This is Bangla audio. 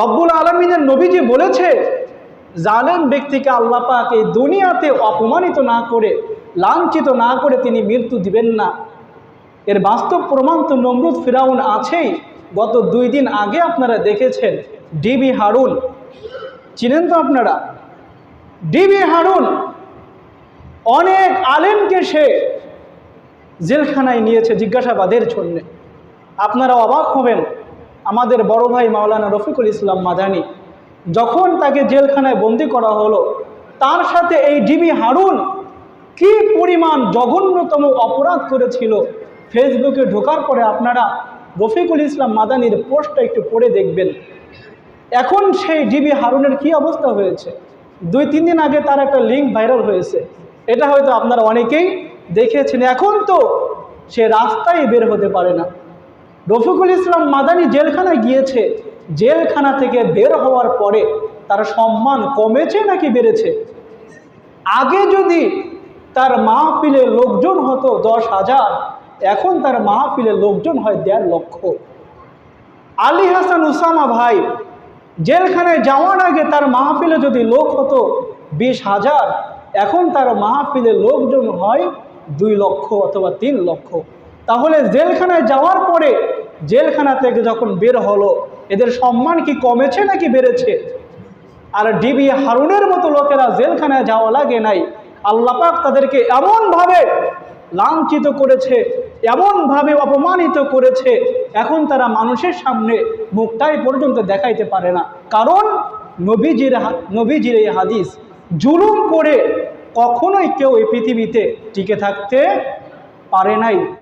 রব্বুল আলমিনের নবীজি বলেছে, জালেম ব্যক্তিকে আল্লাহ পাক এই দুনিয়াতে অপমানিত না করে, লাঞ্ছিত না করে তিনি মৃত্যু দিবেন না। এর বাস্তব প্রমাণ তো নমরুদ ফিরাউন আছেই। গত দুই দিন আগে আপনারা দেখেছেন ডিবি হারুন। চিনেন তো আপনারা? ডিবি হারুন অনেক আলেমকে সে জেলখানায় নিয়েছে জিজ্ঞাসাবাদের জন্যে। আপনারা অবাক হবেন আমাদের বড় ভাই মাওলানা রফিকুল ইসলাম মাদানি যখন তাকে জেলখানায় বন্দি করা হলো, তার সাথে এই ডিবি হারুন কি পরিমাণ জঘন্যতম অপরাধ করেছিল, ফেসবুকে ঢোকার পরে আপনারা রফিকুল ইসলাম মাদানির পোস্টটা একটু পড়ে দেখবেন। এখন সেই ডিবি হারুনের কি অবস্থা হয়েছে? দুই, তিন দিন আগে তার একটা লিঙ্ক ভাইরাল হয়েছে। এটা হয়তো আপনারা অনেকেই দেখেছেন। এখন তো সে রাস্তায় বের হতে পারে না। রফিকুল ইসলাম মাদানি জেলখানায় গিয়েছে। জেলখানা থেকে বের হওয়ার পরে তার সম্মান কমেছে নাকি বেড়েছে? আগে যদি তার মাহফিলে লোকজন হতো দশ হাজার, এখন তার মাহফিলে লোকজন হয় দেড় লক্ষ। আলী হাসান উসামা ভাই, জেলখানায় যাওয়ার আগে তার মাহফিলে যদি লোক হতো বিশ হাজার, এখন তার মাহফিলে লোকজন হয় দুই লক্ষ অথবা তিন লক্ষ। তাহলে জেলখানায় যাওয়ার পরে জেলখানা থেকে যখন বের হলো, এদের সম্মান কি কমেছে নাকি বেড়েছে? আর ডিবি হারুনের মতো লোকেরা জেলখানায় যাওয়া লাগে নাই। আল্লাপাক তাদেরকে এমনভাবে লাঞ্ছিত করেছে, এমনভাবে অপমানিত করেছে, এখন তারা মানুষের সামনে মুখটাই পর্যন্ত দেখাইতে পারে না। কারণ নবীজির নবীজির এই হাদিস জুলুম করে কখনোই কেউ এই পৃথিবীতে টিকে থাকতে পারে নাই।